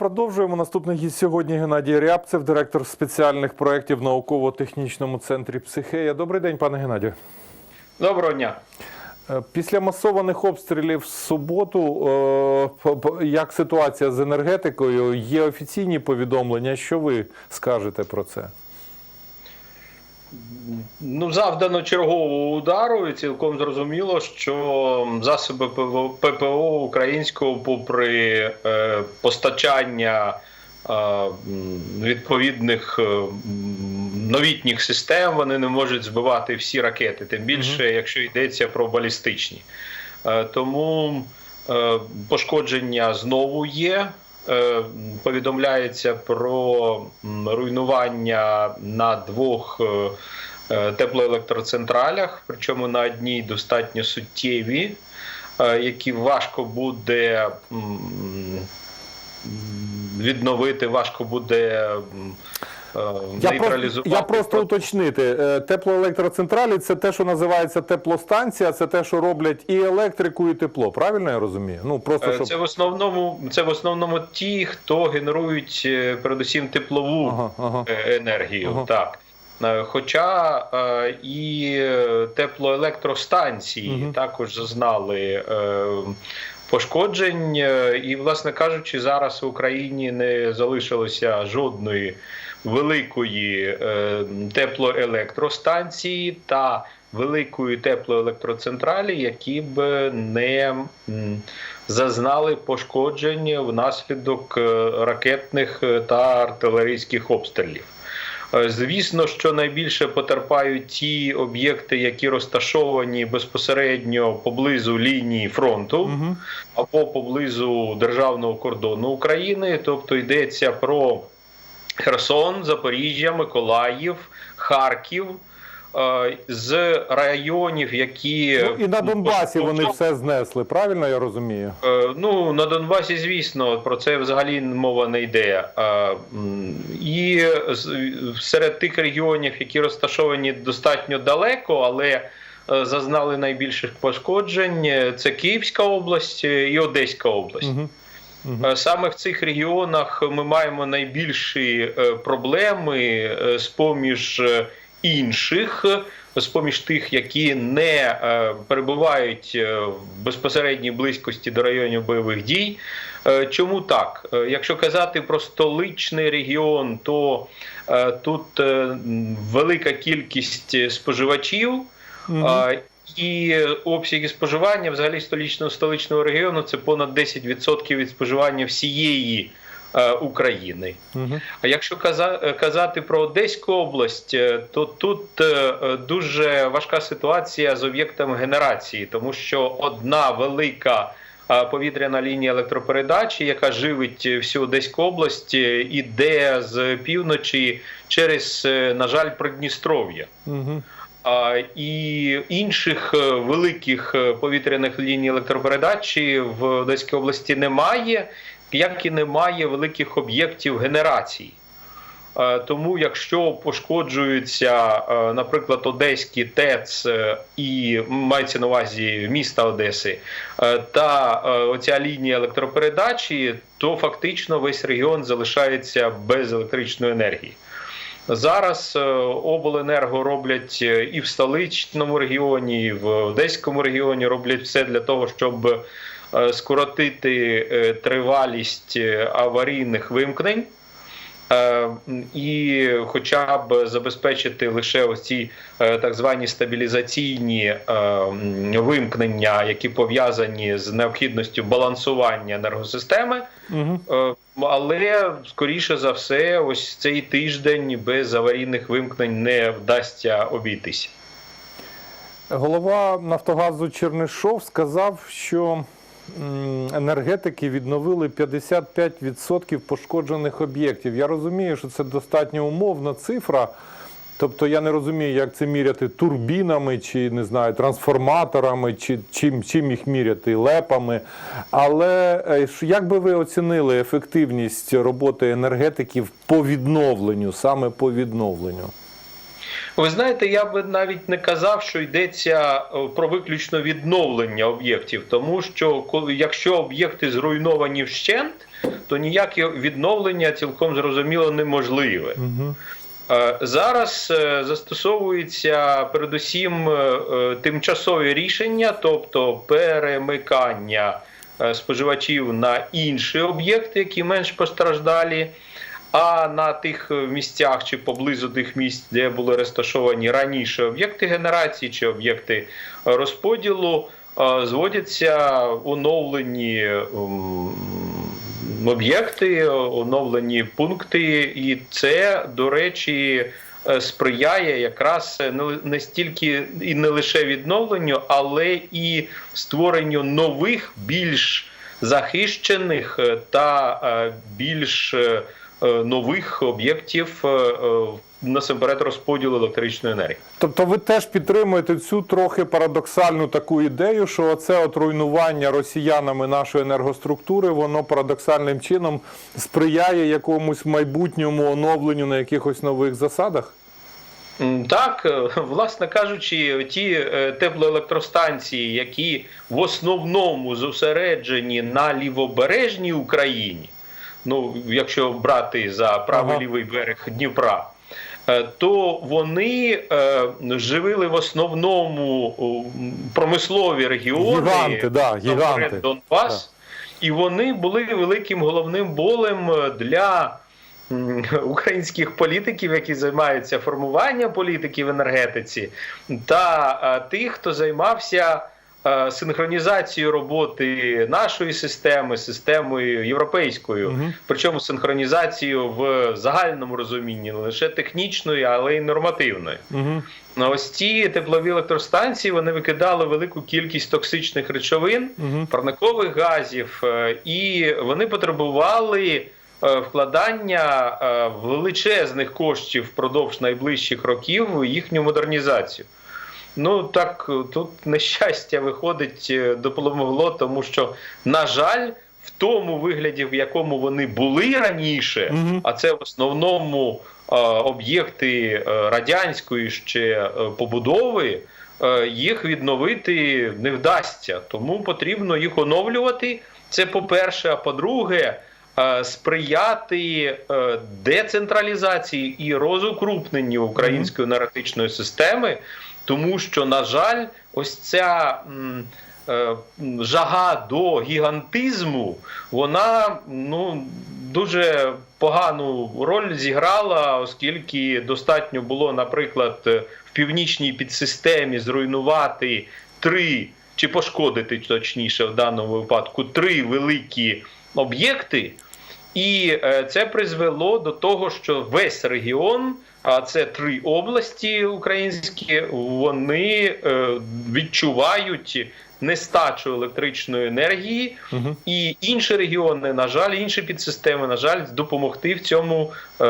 продовжуємо. Наступний гість сьогодні Геннадій Рябцев, директор спеціальних проєктів в науково-технічному центрі Психея. Добрий день, пане Геннадію. Доброго дня. Е, Після масованих обстрілів в суботу, е, як ситуація з енергетикою? Є офіційні повідомлення. Що ви скажете про це? Ну, завдано чергового удару, і цілком зрозуміло, що засоби ППО українського, попри е, постачання е, відповідних е, новітніх систем, вони не можуть збивати всі ракети, тим більше, якщо йдеться про балістичні. Е, тому е, пошкодження знову є. Е, Повідомляється про руйнування на двох е, е, теплоелектроцентралях, причому на одній достатньо суттєві, які важко буде відновити, важко буде нейтралізувати. я просто уточнити. Е, Теплоелектроцентралі це те, що називається теплостанція, це те, що роблять і електрику, і тепло. Правильно я розумію? Ну просто Е, щоб Це в основному це в основному ті, хто генерують е, передусім теплову ага, ага. е, енергію. Ага. Так. Е, Хоча е, і е, теплоелектростанції Мгм. також зазнали е, пошкоджень, Е, і, власне кажучи, зараз в Україні не залишилося жодної великої е, теплоелектростанції та великої теплоелектроцентралі, які б не зазнали пошкоджень внаслідок е, ракетних е, та артилерійських обстрілів. Звісно, що найбільше потерпають ті об'єкти, які розташовані безпосередньо поблизу лінії фронту або поблизу державного кордону України, тобто йдеться про Херсон, Запоріжжя, Миколаїв, Харків. е, З районів, які Ну, і на Донбасі вони все знесли, правильно я розумію? Е, Ну, на Донбасі, звісно, про це взагалі мова не йде. Е, І серед тих регіонів, які розташовані достатньо далеко, але зазнали найбільших пошкоджень, це Київська область і Одеська область. Угу. Е, Саме в цих регіонах ми маємо найбільші е, проблеми е, з поміж інших, з поміж тих, які не перебувають в безпосередній близькості до районів бойових дій. Чому так? Якщо казати про столичний регіон, то тут велика кількість споживачів. А, І обсяги споживання взагалі столичного столичного регіону це понад 10% від споживання всієї е, України. Угу. А якщо каза- е, казати про Одеську область, е, то тут е, е, дуже важка ситуація з об'єктами генерації, тому що одна велика е, повітряна лінія електропередачі, яка живить е, всю Одеську область, е, іде з півночі через, е, на жаль, Придністров'я. Угу. І інших е, великих е, повітряних ліній електропередачі в Одеській області немає, як і немає великих об'єктів генерації. Е, Тому, якщо пошкоджуються, наприклад, Одеські ТЕЦ і мається на увазі міста Одеси та оця лінія електропередачі, то фактично весь регіон залишається без електричної енергії. Зараз е, обленерго роблять е, і в столичному регіоні, і в Одеському регіоні роблять все для того, щоб е, скоротити тривалість аварійних вимкнень. Е, І хоча б забезпечити лише ось ці е, так звані стабілізаційні е, вимкнення, які пов'язані з необхідністю балансування енергосистеми, Угу. Але скоріше за все, ось цей тиждень без аварійних вимкнень не вдасться обійтися. Голова Нафтогазу Чернишов сказав, що енергетики відновили 55% пошкоджених об'єктів. Я розумію, що це достатньо умовна цифра. Тобто я не розумію, як це міряти турбінами, чи не знаю, трансформаторами, чи чим, чим їх міряти, лепами. Але е, як би ви оцінили ефективність роботи енергетиків по відновленню, саме по відновленню? Ви знаєте, я би навіть не казав, що йдеться е, про виключно відновлення об'єктів, тому що коли якщо об'єкти зруйновані вщент, то ніяке відновлення цілком зрозуміло неможливе. Угу. Е, Зараз е, застосовуються передусім тимчасові рішення, тобто перемикання споживачів на інші об'єкти, які менш постраждалі. А на тих е, місцях чи поблизу тих місць, де були розташовані раніше об'єкти генерації чи об'єкти е, розподілу, е, зводяться оновлені об'єкти, оновлені пункти, і це, до речі, сприяє якраз не- стільки і не лише відновленню, але і створенню нових, більш захищених та більш нових об'єктів е, е, насамперед розподілу електричної енергії. Тобто ви теж підтримуєте цю трохи парадоксальну таку ідею, що це от руйнування росіянами нашої енергоструктури, воно парадоксальним чином сприяє якомусь майбутньому оновленню на якихось нових засадах? Так, е, власне кажучи, ті е, теплоелектростанції, які в основному зосереджені на лівобережній Україні, ну якщо брати за правий Ага. лівий берег Дніпра, е, то вони е, живили в основному промислові регіони, Гіганти, да, гіганти. Донбас, і вони були великим головним болем е, для українських політиків, які займаються формуванням політики в енергетиці, та тих, хто займався е, синхронізацією роботи нашої системи, системою європейською. Мгм. Причому синхронізацію в загальному розумінні, не лише технічної, але й нормативної. Угу. Ось ці теплові електростанції вони викидали велику кількість токсичних речовин, Угу. парникових газів, е, і вони потребували е, вкладання величезних коштів впродовж найближчих років у їхню модернізацію. Ну так тут нещастя виходить е, допомогло, тому що, на жаль, в тому вигляді, в якому вони були раніше, Мгм. а це в основному е, об'єкти е, радянської ще е, побудови, е, їх відновити не вдасться. Тому потрібно їх оновлювати. Це по-перше, а по-друге, сприяти е, децентралізації і розукрупненню української енергетичної системи, тому що, на жаль, ось ця. е, Жага до гігантизму, вона ну дуже погану роль зіграла, оскільки достатньо було, наприклад, е, в північній підсистемі зруйнувати три чи пошкодити точніше в даному випадку три великі об'єкти, і е, це призвело до того, що весь регіон, а це три області українські, вони е, відчувають нестачу електричної енергії, Угу. і інші регіони, на жаль, інші підсистеми, на жаль, допомогти в цьому е,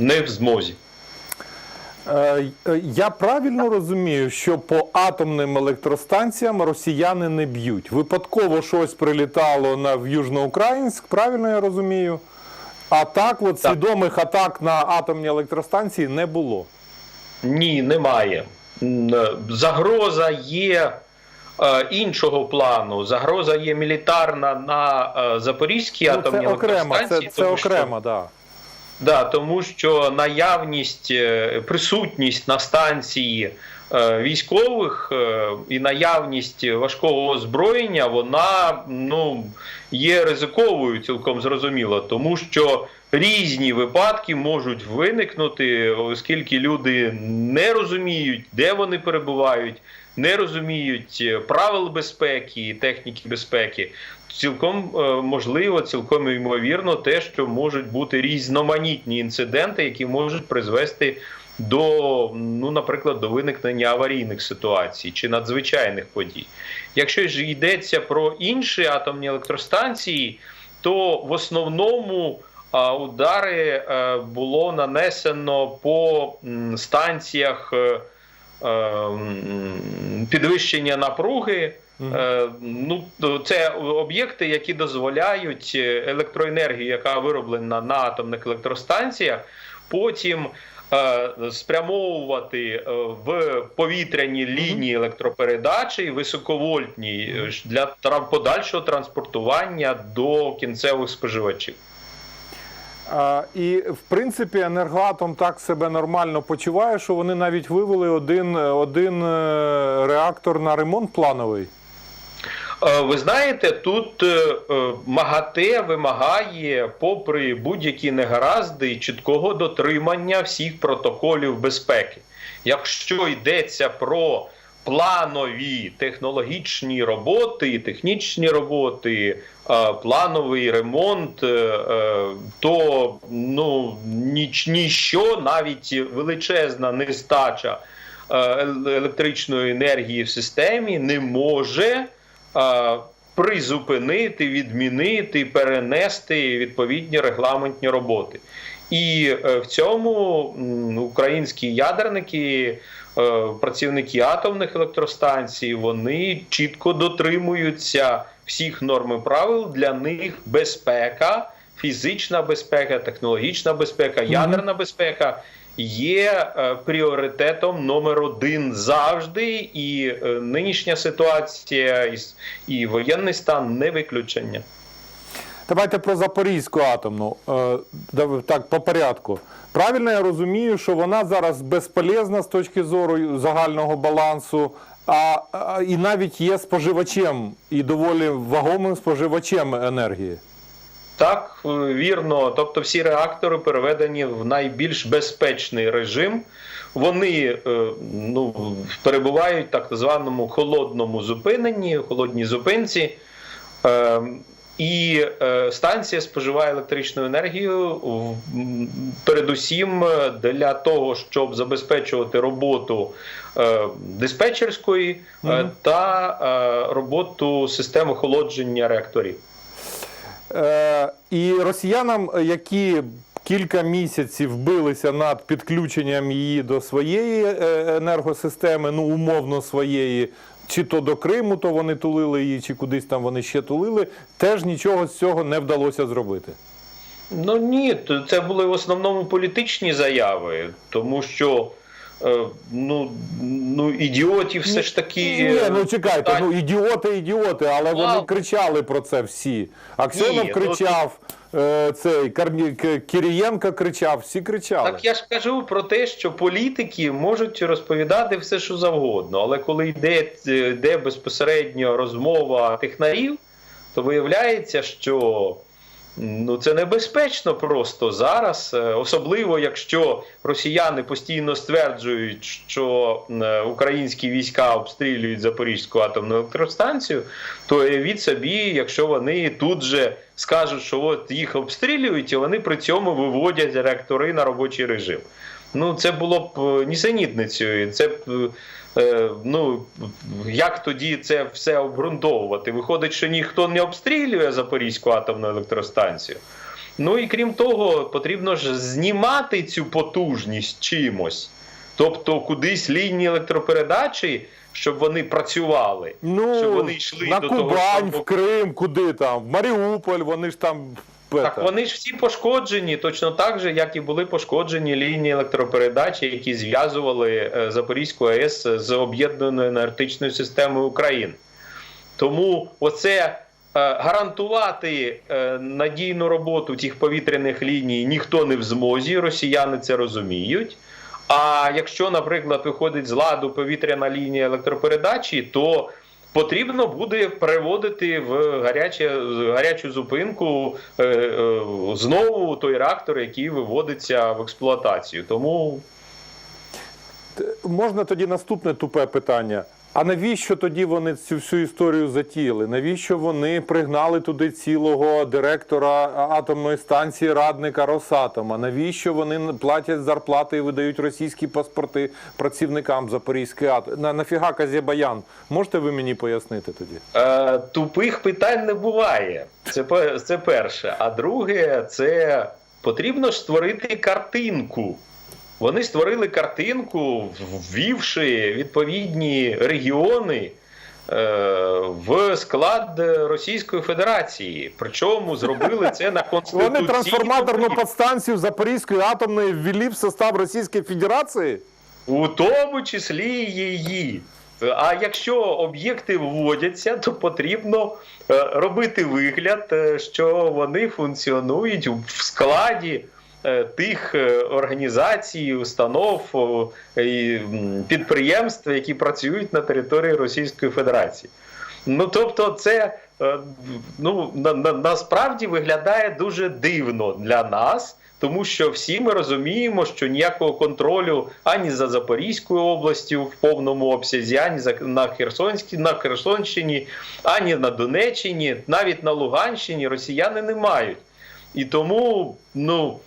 не в змозі. Е, е, Я правильно розумію, що по атомним електростанціям росіяни не б'ють. Випадково щось прилітало на в Южноукраїнськ, правильно я розумію? А так, от Так. свідомих атак на атомні електростанції не було. Ні, немає. Е, Загроза є е, іншого плану. Загроза є мілітарна на е, Запорізькій Ну, атомній це окремо, це, електростанції. це тому що- окремо, да. Да, тому що наявність, е, присутність на станції е, військових е, і наявність важкого озброєння, вона ну, є ризиковою, цілком зрозуміло, тому що різні випадки можуть виникнути, оскільки люди не розуміють, де вони перебувають, не розуміють правил безпеки і техніки безпеки. Цілком е, можливо, цілком ймовірно, те, що можуть бути різноманітні інциденти, які можуть призвести до, ну, наприклад, до виникнення аварійних ситуацій чи надзвичайних подій. Якщо ж йдеться про інші атомні електростанції, то в основному удари е, було нанесено по станціях е, підвищення напруги. Е, Ну, це об'єкти, які дозволяють електроенергію, яка вироблена на атомних електростанціях, потім е, спрямовувати е, в повітряні лінії електропередачі високовольтні е, для подальшого транспортування до кінцевих споживачів. І в принципі енергоатом так себе нормально почуває, що вони навіть вивели один, один е, реактор на ремонт плановий. Е, Ви знаєте, тут е, е, МАГАТЕ вимагає, попри будь-які негаразди, чіткого дотримання всіх протоколів безпеки. Якщо йдеться про планові технологічні роботи, технічні роботи, плановий ремонт, то ну, ніч, ніщо, навіть величезна нестача електричної енергії в системі не може призупинити, відмінити, перенести відповідні регламентні роботи. І е, в цьому українські ядерники, е, працівники атомних електростанцій, вони чітко дотримуються всіх норм і правил. Для них безпека, фізична безпека, технологічна безпека, ядерна безпека є е, пріоритетом номер один завжди, і е, нинішня ситуація і, воєнний стан не виключення. Давайте про Запорізьку атомну. Е, Так, по порядку. Правильно я розумію, що вона зараз безполезна з точки зору загального балансу, а, а і навіть є споживачем і доволі вагомим споживачем енергії. Так, е, вірно. Тобто всі реактори переведені в найбільш безпечний режим. Вони е, ну, перебувають в так званому холодному зупиненні, холодній зупинці. Е, і станція споживає електричну енергію передусім для того, щоб забезпечувати роботу диспетчерської та роботу системи охолодження реакторів. Е, і росіянам, які кілька місяців билися над підключенням її до своєї е, енергосистеми, ну умовно своєї, чи то до Криму, то вони тулили її, чи кудись там вони ще тулили, теж нічого з цього не вдалося зробити. Ну ні, це були в основному політичні заяви, тому що ну, ну ідіотів все ж таки. Ні, ну чекайте, так. ну ідіоти, ідіоти, але вони кричали про це всі. Аксьонов Ні, ну, кричав, е, цей Карні- Кирієнко кричав, всі кричали. Так я ж кажу про те, що політики можуть розповідати все, що завгодно, але коли йде, йде безпосередньо розмова технарів, то виявляється, що ну, це небезпечно просто зараз, е, особливо якщо росіяни постійно стверджують, що е, українські війська обстрілюють Запорізьку атомну електростанцію, то уявіть собі, якщо вони тут же скажуть, що от їх обстрілюють, і вони при цьому виводять реактори на робочий режим. Ну, це було б е, нісенітницею. Це б, ну, як тоді це все обґрунтовувати? Виходить, що ніхто не обстрілює Запорізьку атомну електростанцію. Ну і крім того, потрібно ж знімати цю потужність чимось. Тобто кудись лінії електропередачі, щоб вони працювали, Ну, щоб вони йшли на до того Кубань, в Крим, куди там, в Маріуполь, вони ж там. Так вони ж всі пошкоджені, точно так же, як і були пошкоджені лінії електропередачі, які зв'язували е, Запорізьку АЕС з об'єднаною енергетичною системою України. Тому оце е, гарантувати е, надійну роботу цих повітряних ліній ніхто не в змозі, росіяни це розуміють. А якщо, наприклад, виходить з ладу повітряна лінія електропередачі, то потрібно буде переводити в гаряче, гарячу зупинку е, е, знову той реактор, який виводиться в експлуатацію. Тому Можна тоді наступне тупе питання. А навіщо тоді вони цю всю історію затіяли? Навіщо вони пригнали туди цілого директора атомної станції, радника Росатома? Навіщо вони платять зарплати і видають російські паспорти працівникам Запорізької атомної? На, нафіга Казєбаян? Можете ви мені пояснити тоді? е, тупих питань не буває. Це, це перше. А друге, це потрібно ж створити картинку. Вони створили картинку, ввівши відповідні регіони е, в склад Російської Федерації. Причому зробили це на конституційному Вони трансформаторну подстанцію Запорізької атомної ввели в состав Російської Федерації? У тому числі її. А якщо об'єкти вводяться, то потрібно е, робити вигляд, е, що вони функціонують в складі тих е, організацій, установ і підприємств, які працюють на території Російської Федерації. Ну тобто, це е, ну, на, на, насправді виглядає дуже дивно для нас. Тому що всі ми розуміємо, що ніякого контролю ані за Запорізькою областю в повному обсязі, ані за на Херсонській, на Херсонщині, ані на Донеччині, навіть на Луганщині росіяни не мають. І тому, ну.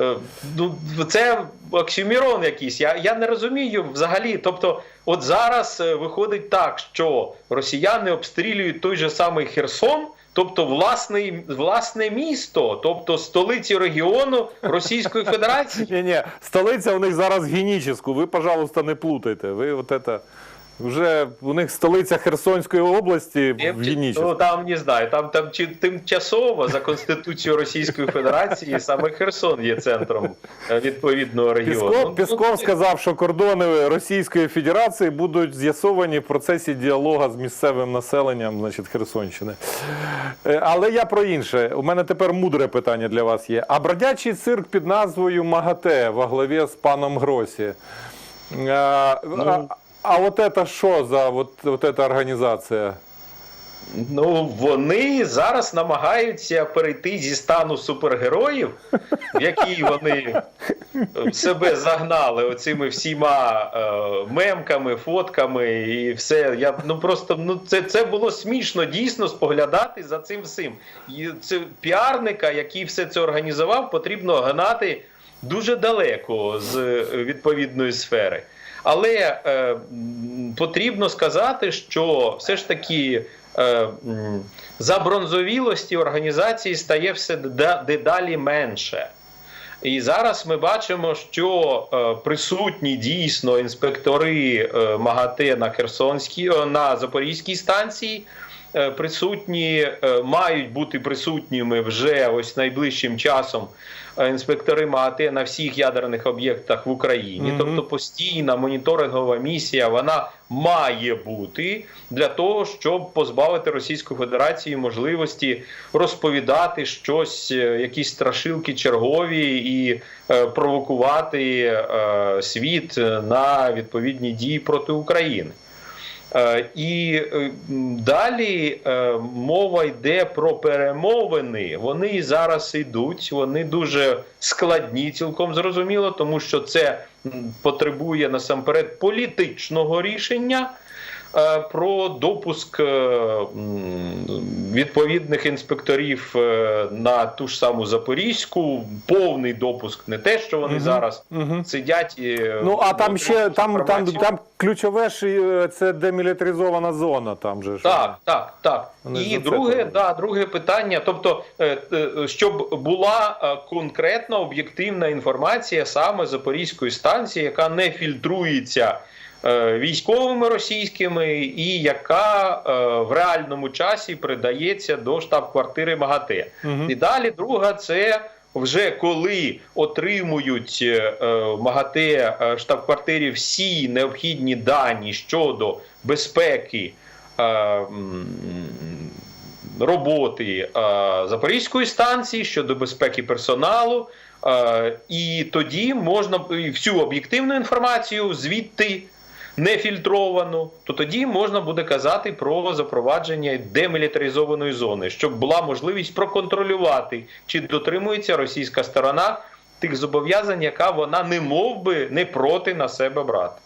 Е, Ну, це оксюмірон якийсь. Я, я не розумію взагалі. Тобто, от зараз е, виходить так, що росіяни обстрілюють той же самий Херсон, тобто власний, власне місто, тобто столицю регіону Російської Федерації. Ні, ні, столиця у них зараз геніческу. Ви, пожалуйста, не плутайте. Ви от это, вже у них столиця Херсонської області в Ну там не знаю, там, там чи тимчасово за Конституцією Російської Федерації саме Херсон є центром е, відповідного регіону. Пісков, Ну, Пісков ну, сказав, що кордони Російської Федерації будуть з'ясовані в процесі діалогу з місцевим населенням значить, Херсонщини. Е, Але я про інше. У мене тепер мудре питання для вас є. А бродячий цирк під назвою МАГАТЕ во главі з паном Гросі. А, а, а от це що за от, от ця організація? Ну, вони зараз намагаються перейти зі стану супергероїв, в який вони е, себе загнали оцими всіма е, мемками, фотками і все. Я ну просто ну це, це було смішно дійсно споглядати за цим всім. І це піарника, який все це організував, потрібно гнати дуже далеко з е, відповідної сфери. Але е, потрібно сказати, що все ж таки е, забронзовілості організації стає все дедалі менше. І зараз ми бачимо, що е, присутні дійсно інспектори е, МАГАТЕ на Херсонській, е, на Запорізькій станції. Е, Присутні е, мають бути присутніми вже ось найближчим часом е, інспектори МАГАТЕ на всіх ядерних об'єктах в Україні. Мгм. Тобто постійна моніторингова місія вона має бути для того, щоб позбавити Російську Федерацію можливості розповідати щось, якісь страшилки чергові і е, провокувати е, світ на відповідні дії проти України. Е, І е, далі е, мова йде про перемовини. Вони зараз йдуть, вони дуже складні, цілком зрозуміло, тому що це потребує насамперед політичного рішення. Е, Про допуск е, відповідних інспекторів е, на ту ж саму Запорізьку, повний допуск, не те, що вони Мгм. зараз Угу. сидять. і, Ну, а там ще там, там, там ключове ж це демілітаризована зона. Там же ж. Так, так, так. Вони І друге, да, друге питання. Тобто, щоб була конкретна об'єктивна інформація саме Запорізької станції, яка не фільтрується військовими російськими, і яка е, в реальному часі передається до штаб-квартири МАГАТЕ. Мгм. І далі друга це. Вже коли отримують е, е, МАГАТЕ е, штаб-квартирі всі необхідні дані щодо безпеки е, роботи е, Запорізької станції щодо безпеки персоналу, е, і тоді можна всю об'єктивну інформацію звідти нефільтровану, то тоді можна буде казати про запровадження демілітаризованої зони, щоб була можливість проконтролювати, чи дотримується російська сторона тих зобов'язань, яка вона не мов би не проти на себе брати.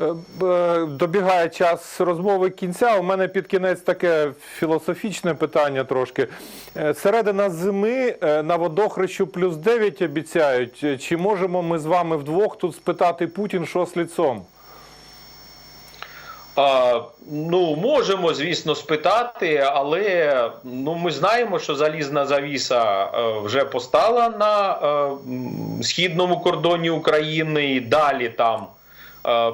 Е, е, Добігає час розмови кінця. У мене під кінець таке філософічне питання трошки. Е, Середина зими на водохрещу плюс 9 обіцяють. Чи можемо ми з вами вдвох тут спитати Путін, що з ліцом? А, ну, можемо, звісно, спитати, але ну, ми знаємо, що залізна завіса вже постала на е, східному кордоні України і далі там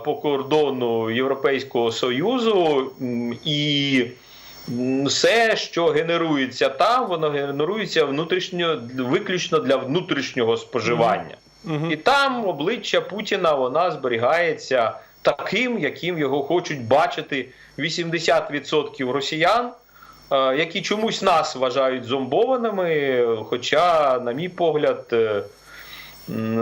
по кордону Європейського Союзу, і все, що генерується там, воно генерується внутрішньо виключно для внутрішнього споживання. Мгм. І там обличчя Путіна вона зберігається таким, яким його хочуть бачити 80% росіян, е, які чомусь нас вважають зомбованими. Хоча, на мій погляд, е,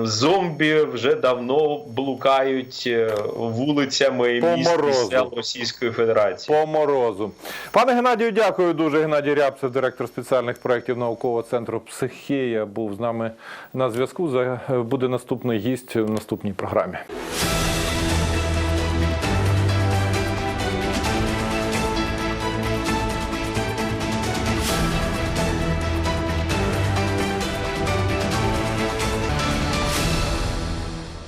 зомбі вже давно блукають е, вулицями По міст морозу. сел Російської Федерації. По морозу. Пане Геннадію, дякую дуже. Геннадій Рябцев, директор спеціальних проєктів наукового центру Психія, був з нами на зв'язку. Буде наступний гість в наступній програмі.